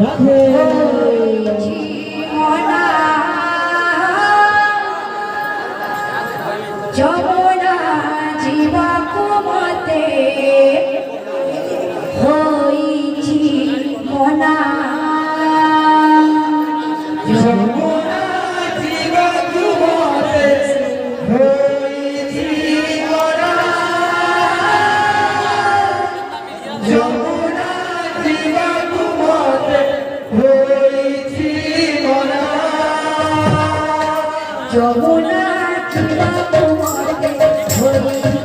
Hey, Jesus. Jamuna তোমার ধরে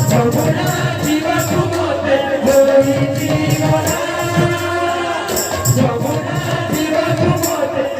Jabona, Jabona, Jabona,